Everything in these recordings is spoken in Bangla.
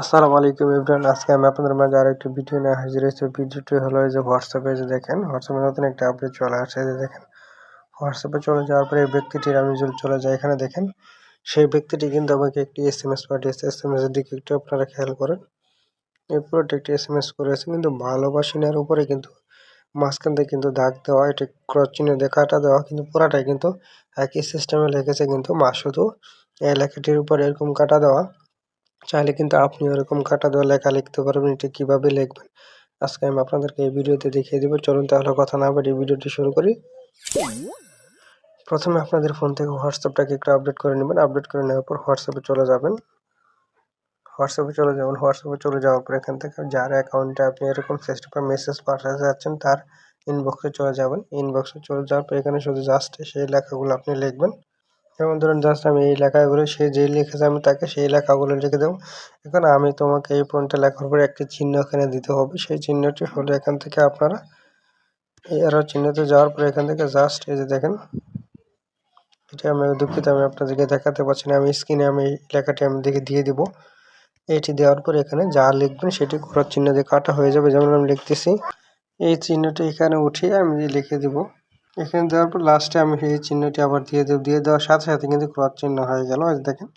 আসসালামু আলাইকুম এভরিওয়ান, আজকে আমি আপনাদের মাঝে আরও একটি ভিডিও নিয়ে হাজির হয়েছি। ভিডিওটি হলো যে হোয়াটসঅ্যাপে যে দেখেন হোয়াটসঅ্যাপে নতুন একটা আপডেট চলে আসছে যে দেখেন। হোয়াটসঅ্যাপে চলে যাওয়ার পরে এই ব্যক্তিটির আমি যদি চলে যাই এখানে, দেখেন, সেই ব্যক্তিটি কিন্তু আমাকে একটি এস এম এস পাঠিয়েছে। এস এম এস এর দিকে একটু আপনারা খেয়াল করেন। এই পুরোটা একটি এস এম এস করেছে, কিন্তু ভালোবাসি নেওয়ার উপরে কিন্তু মাঝখান থেকে কিন্তু দাগ দেওয়া, এটা ক্রস চিহ্ন দিয়ে কাটা দেওয়া, কিন্তু পুরাটাই কিন্তু একই সিস্টেমে লিখেছে, কিন্তু মা শুধু এই লেখাটির উপর এরকম কাটা দেওয়া। চাইলে কিন্তু আপনি ওরকম কাটা দেওয়া লেখা লিখতে পারবেন, এটি কীভাবে লিখবেন? আজকে আমি আপনাদেরকে এই ভিডিওতে দেখিয়ে দেবো। চলুন তাহলে কথা না বাড়ি ভিডিওটি শুরু করি। প্রথমে আপনাদের ফোন থেকে হোয়াটসঅ্যাপটাকে একটু আপডেট করে নেবেন। আপডেট করে নেওয়ার পর হোয়াটসঅ্যাপে চলে যাবেন। হোয়াটসঅ্যাপে চলে যাবেন হোয়াটসঅ্যাপে চলে যাওয়ার পর এখান থেকে যার অ্যাকাউন্টে আপনি এরকম সিস্টেমে মেসেজ পাঠাতে যাচ্ছেন, তার ইনবক্সে চলে যাবেন। ইনবক্সে চলে যাওয়ার পর এখানে শুধু জাস্ট সেই লেখাগুলো আপনি লিখবেন। যেমন ধরুন জাস্ট আমি এই লেখাগুলো, সে যে লিখেছে আমি তাকে সেই লেখাগুলো লিখে দেবো। এখন আমি তোমাকে এই পয়েন্টটা লেখার পরে একটি চিহ্ন এখানে দিতে হবে। সেই চিহ্নটি হলো এখান থেকে আপনারা এই আরও চিহ্নতে যাওয়ার পরে এখান থেকে জাস্ট এই যে দেখেন, এটা আমি দুঃখিত, আমি আপনাদেরকে দেখাতে পারছি না। আমি স্ক্রিনে আমি এই লেখাটি আমি দেখে দিয়ে দিব। এটি দেওয়ার পর এখানে যা লিখবেন সেটি করার চিহ্ন দিয়ে কাটা হয়ে যাবে, যেমন আমি লিখতেছি। এই চিহ্নটি এখানে উঠিয়ে আমি লিখে দিব। এখানে দেওয়ার পর লাস্টে আমি সেই চিহ্নটি আবার দিয়ে দেব, দিয়ে দেওয়ার সাথে সাথে কিন্তু ক্রস চিহ্ন হয়ে গেল দেখেন।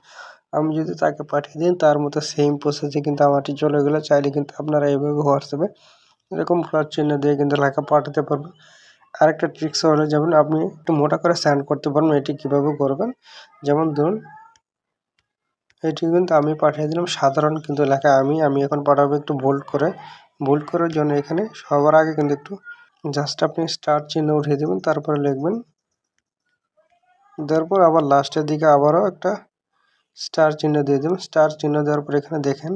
আমি যদি তাকে পাঠিয়ে দিই, তার মতো সেম প্রসেসে কিন্তু আমারটি চলে গেলো, চাইলে কিন্তু আপনারা এইভাবে হোয়াটসঅ্যাপে এরকম ক্রস চিহ্ন দিয়ে কিন্তু লেখা পাঠাতে পারবেন। আরেকটা ট্রিক্স হলো যেমন আপনি একটু মোটা করে স্যান্ড করতে পারবেন এটি কীভাবে করবেন? যেমন ধরুন, এটি কিন্তু আমি পাঠিয়ে দিলাম, সাধারণ কিন্তু লেখা আমি আমি এখন পাঠাবো একটু বোল্ড করে। বোল্ড করার জন্য এখানে সবার আগে কিন্তু একটু জাস্ট আপনি স্টার চিহ্ন উঠিয়ে দেবেন, তারপরে লিখবেন। দেওয়ার পর আবার লাস্টের দিকে আবারও একটা স্টার চিহ্ন দিয়ে দেবেন। স্টার চিহ্ন দেওয়ার পর এখানে দেখেন,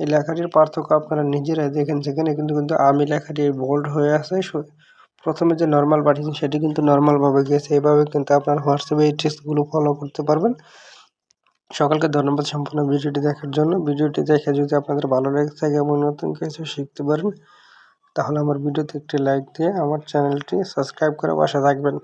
এই লেখাটির পার্থক্য আপনারা নিজেরাই দেখেন সেখানে, কিন্তু কিন্তু আমি লেখাটি বোল্ড হয়ে আছে। প্রথমে যে নর্মাল পাঠিয়েছেন সেটি কিন্তু নর্মালভাবে গিয়েছে এইভাবে কিন্তু আপনার হোয়াটসঅ্যাপে এই ট্রিক্সগুলো ফলো করতে পারবেন। সকলকে ধন্যবাদ সম্পূর্ণ ভিডিওটি দেখার জন্য। ভিডিওটি দেখে যদি আপনাদের ভালো লেগে থাকে এবং নতুন কিছু শিখতে পারেন তাহলে আমার ভিডিওতে একটি লাইক দিয়ে আমার চ্যানেলটি সাবস্ক্রাইব করে পাশে থাকবেন।